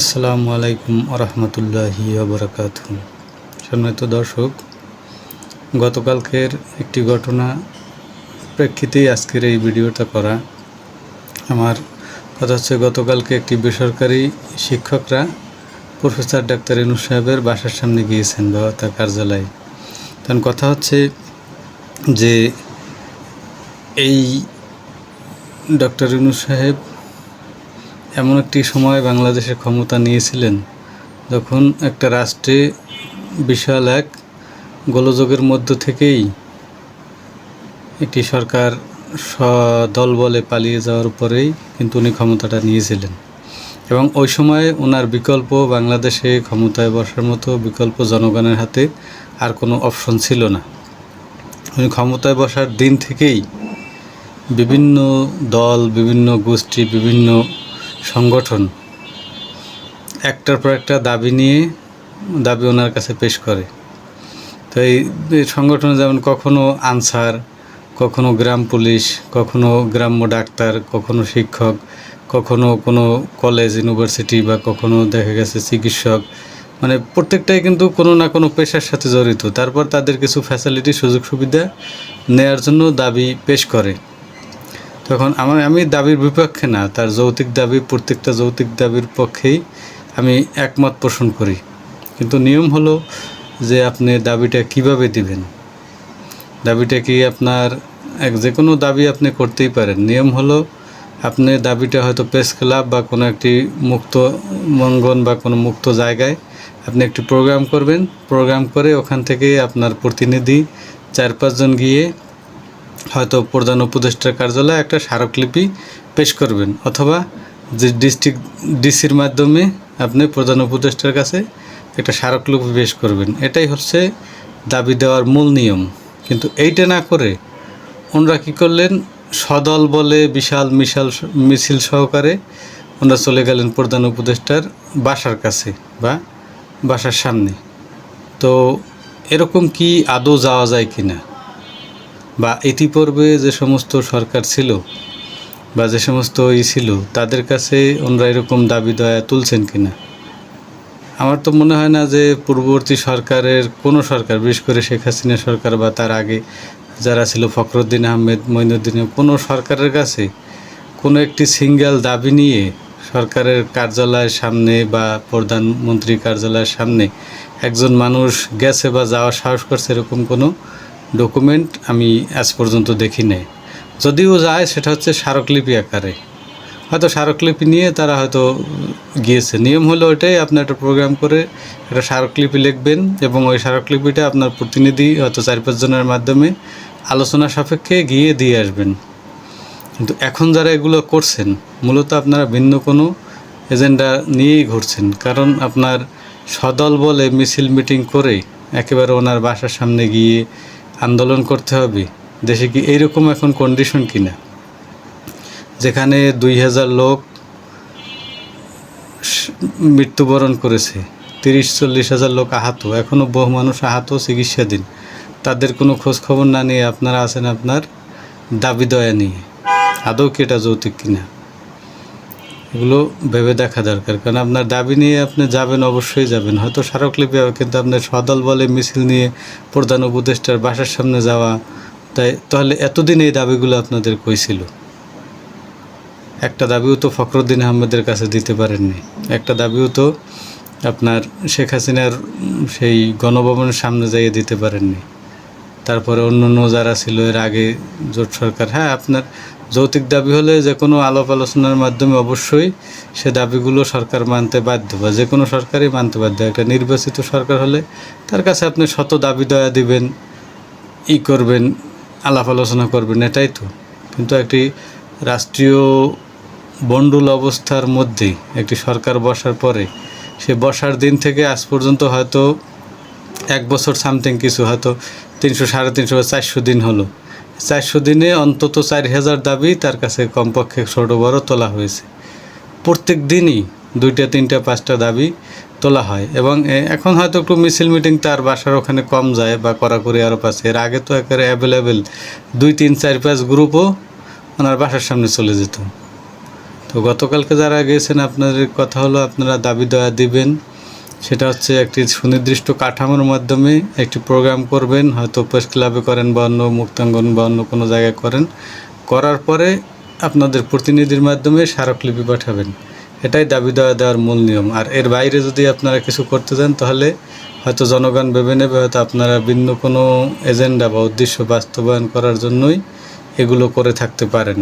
আসসালামু আলাইকুম আরহামতুল্লাহি আবরাকাত সম্মানিত দর্শক, গতকালকের একটি ঘটনা প্রেক্ষিতেই আজকের এই ভিডিওটা করা। আমার কথা হচ্ছে, গতকালকে একটি বেসরকারি শিক্ষকরা প্রফেসর ডাক্তার ইনু সাহেবের বাসার সামনে গিয়েছেন বা তার কার্যালয়ে। তখন কথা হচ্ছে যে, এই ডক্টর ইনু সাহেব এমন একটি সময় বাংলাদেশের ক্ষমতা নিয়েছিলেন যখন একটা রাষ্ট্রে বিশাল এক গোলযোগের মধ্য থেকেই একটি সরকার দল বলে পালিয়ে যাওয়ার পরেই কিন্তু উনি ক্ষমতাটা নিয়েছিলেন। এবং ওই সময় ওনার বিকল্প বাংলাদেশে ক্ষমতায় বসার মতো বিকল্প জনগণের হাতে আর কোনো অপশন ছিল না। উনি ক্ষমতায় বসার দিন থেকেই বিভিন্ন দল, বিভিন্ন গোষ্ঠী, বিভিন্ন সংগঠন। একটার পর একটা দাবি নিয়ে দাবি ওনার কাছে পেশ করে। তো এই সংগঠনে যেমন কখনো আনসার, কখনো গ্রাম পুলিশ, কখনো গ্রাম্য ডাক্তার, কখনো শিক্ষক, কখনো কোনো কলেজ, ইউনিভার্সিটি বা কখনো দেখা গেছে চিকিৎসক মানে প্রত্যেকটাই কিন্তু কোনো না কোনো পেশার সাথে জড়িত। তারপর তাদের কিছু ফ্যাসিলিটি সুযোগ সুবিধা নেয়ার জন্য দাবি পেশ করে। তখন আমার আমি দাবির বিপক্ষে না, তার যৌক্তিক দাবি, প্রত্যেকটা যৌক্তিক দাবির পক্ষেই আমি একমত পোষণ করি। কিন্তু নিয়ম হলো যে আপনি দাবিটা কীভাবে দিবেন? দাবিটা কি আপনার, এক যে কোনো দাবি আপনি করতেই পারেন। নিয়ম হলো আপনি দাবিটা হয়তো প্রেস ক্লাব বা কোনো একটি মুক্ত মঙ্গন বা কোনো মুক্ত জায়গায় আপনি একটি প্রোগ্রাম করবেন। প্রোগ্রাম করে ওখান থেকে আপনার প্রতিনিধি চার পাঁচজন গিয়ে হয়তো প্রধান উপদেষ্টার কার্যালয়ে একটা স্মারকলিপি পেশ করবেন, অথবা যে ডিস্ট্রিক্ট ডিসির মাধ্যমে আপনি প্রধান উপদেষ্টার কাছে একটা স্মারকলিপি পেশ করবেন। এটাই হচ্ছে দাবি দেওয়ার মূল নিয়ম। কিন্তু এইটা না করে ওনারা কী করলেন? সদল বলে বিশাল মিশাল মিছিল সহকারে ওনারা চলে গেলেন প্রধান উপদেষ্টার বাসার কাছে বা বাসার সামনে। তো এরকম কি আদৌ যাওয়া যায় কি না বা ইতিপূর্বে যে সমস্ত সরকার ছিল বা যে সমস্ত ই ছিল, তাদের কাছে ওনারা এরকম দাবি দয়া তুলছেন কিনা? আমার তো মনে হয় না যে পূর্ববর্তী সরকারের কোনো সরকার, বিশেষ করে শেখ হাসিনা সরকার বা তার আগে যারা ছিল, ফখরুদ্দিন আহমেদ মঈনুদ্দিন কোনো সরকারের কাছে কোনো একটি সিঙ্গেল দাবি নিয়ে সরকারের কার্যালয়ের সামনে বা প্রধানমন্ত্রী কার্যালয়ের সামনে একজন মানুষ গেছে বা যাওয়ার সাহস করছে এরকম কোনো ডকুমেন্ট আমি আজ পর্যন্ত দেখি নাই যদিও যায়, সেটা হচ্ছে স্মারকলিপি আকারে। হয়তো স্মারকলিপি নিয়ে তারা হয়তো গিয়েছে। নিয়ম হলো ওইটাই, আপনি একটা প্রোগ্রাম করে একটা স্মারকলিপি লিখবেন এবং ওই স্মারকলিপিটা আপনার প্রতিনিধি হয়তো চার পাঁচজনের মাধ্যমে আলোচনা সাপেক্ষে গিয়ে দিয়ে আসবেন। কিন্তু এখন যারা এগুলো করছেন, মূলত আপনারা ভিন্ন কোনো এজেন্ডা নিয়েই ঘুরছেন। কারণ আপনার সদল বলে মিছিল মিটিং করে একেবারে ওনার বাসার সামনে গিয়ে আন্দোলন করতে হবে। দেশে কি এইরকম এখন কন্ডিশন কিনা? যেখানে দুই হাজার লোক মৃত্যুবরণ করেছে, তিরিশ, চল্লিশ হাজার লোক আহত এখনও বহু মানুষ আহত চিকিৎসাধীন। তাদের কোনো খোঁজ খবর না নিয়ে আপনারা আছেন আপনার দাবি দয়া নিয়ে। আদৌ কি এটা যৌতুক কিনা? এগুলো ভেবে দেখা দরকার। কারণ আপনার দাবি নিয়ে আপনি যাবেন, অবশ্যই যাবেন। হয়তো স্মারকলিপি হবে কিন্তু আপনার সদল বলে মিছিল নিয়ে প্রধান উপদেষ্টার বাসার সামনে যাওয়া, তাই তাহলে এতদিন এই দাবিগুলো আপনাদের কইছিল একটা দাবিও তো ফখরুদ্দিন আহমেদের কাছে দিতে পারেননি। একটা দাবিও তো আপনার শেখ হাসিনার সেই গণভবনের সামনে যাইয়ে দিতে পারেননি। তারপরে অন্য অন্য যারা ছিল, এর আগে জোট সরকার হ্যাঁ আপনার যৌতিক দাবি হলে যে কোনো আলাপ আলোচনার মাধ্যমে অবশ্যই সে দাবিগুলো সরকার মানতে বাধ্য বা যে কোনো সরকারই মানতে বাধ্য। একটা নির্বাচিত সরকার হলে তার কাছে আপনি শত দাবি দয়া দিবেন, ই করবেন, আলাপ আলোচনা করবেন, এটাই তো। কিন্তু একটি রাষ্ট্রীয় বন্ডুল অবস্থার মধ্যে একটি সরকার বসার পরে সে বসার দিন থেকে আজ পর্যন্ত হয়তো এক বছর সামথিং কিছু, হয়তো তিনশো, সাড়ে তিনশো বা চারশো দিন হলো। চারশো দিনে অন্তত চার হাজার দাবি তার কাছে কমপক্ষে ছোটো বড় তোলা হয়েছে। প্রত্যেক দিনই দুইটা, তিনটা, পাঁচটা দাবি তোলা হয় এবং এখন হয়তো একটু মিছিল মিটিং তার বাসার ওখানে কম যায় বা কড়াকড়ি আরও পাশে এর আগে তো একেবারে অ্যাভেলেবেল দুই, তিন, চার, পাঁচ গ্রুপও ওনার বাসার সামনে চলে যেত। তো গতকালকে যারা গিয়েছেন আপনাদের কথা হলো আপনারা দাবি দেওয়া দিবেন। সেটা হচ্ছে একটি সুনির্দিষ্ট কাঠামোর মাধ্যমে একটি প্রোগ্রাম করবেন, হয়তো প্রেস ক্লাবে করেন বা অন্য মুক্তাঙ্গন বা অন্য কোনো জায়গায় করেন। করার পরে আপনাদের প্রতিনিধির মাধ্যমে স্মারকলিপি পাঠাবেন। এটাই দাবি দেওয়া দেওয়ার মূল নিয়ম। আর এর বাইরে যদি আপনারা কিছু করতে চান, তাহলে হয়তো জনগণ ভেবে নেবে, হয়তো আপনারা ভিন্ন কোনো এজেন্ডা বা উদ্দেশ্য বাস্তবায়ন করার জন্যই এগুলো করে থাকতে পারেন।